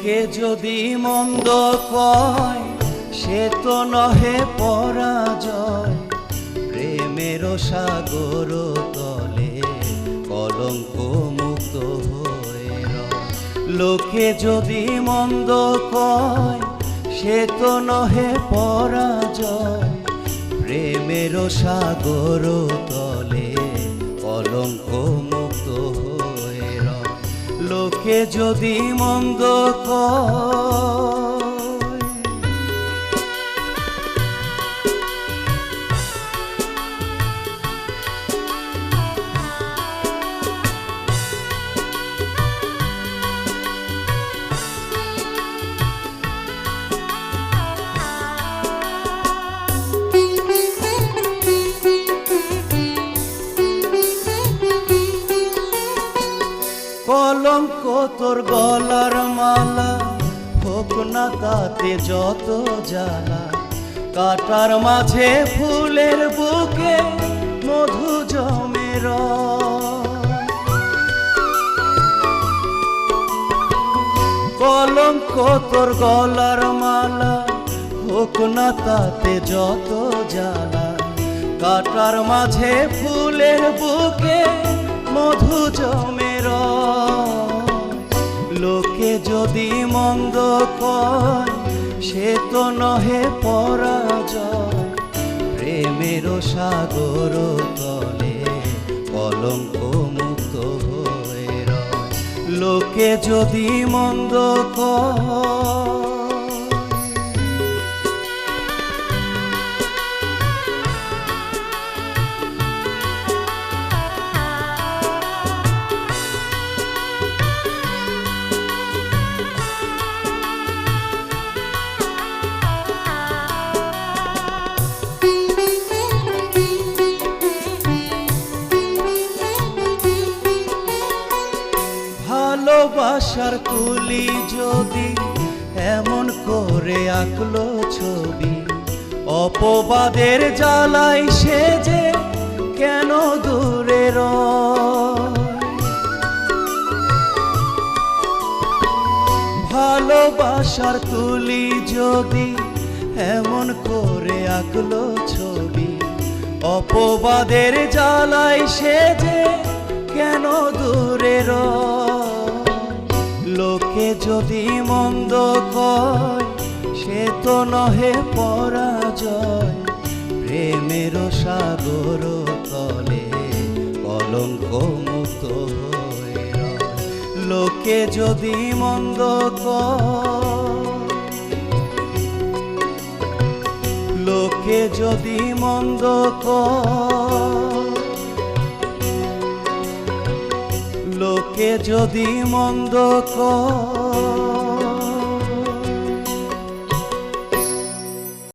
যদি মন্দ কয়, সে তো নহে পরাজয় প্রেমের সাগর তলে কলঙ্ক মুক্ত হয়ে। লোকে যদি মন্দ কয়, সে তো নহে পরাজয় প্রেমের সাগর তলে কলঙ্ক মুক্ত। লোকে যদি মন্দ কয় কলঙ্ক তোর গলার মালা, হোক না তাতে যত জ্বালা কাটার মাঝে ফুলের বুকে মধু জমে। কলঙ্ক তোর গলার মালা, হোক না তাতে যত জ্বালা কাটার মাঝে ফুলের বুকে মধু জমে রয়। লোকে যদি মন্দ কয়, সে তো নহে পরাজয় প্রেমের সাগর তলে কলঙ্ক মুক্ত হয়ে রয় লোকে যদি মন্দ কয় ভালোবাসার তুলি যদি এমন করে আঁকলো ছবি, অপবাদের জ্বালাই সে যে কেন দূরে? ভালোবাসার তুলি যদি এমন করে আঁকলো ছবি, অপবাদের জ্বালাই সে যে যদি মন্দ কয়, সে তো নহে পরাজয় প্রেমের সাগর তলে কলঙ্ক মুক্ত। লোকে যদি মন্দ লোকে যদি মন্দ কয় যদি মন্দ কয়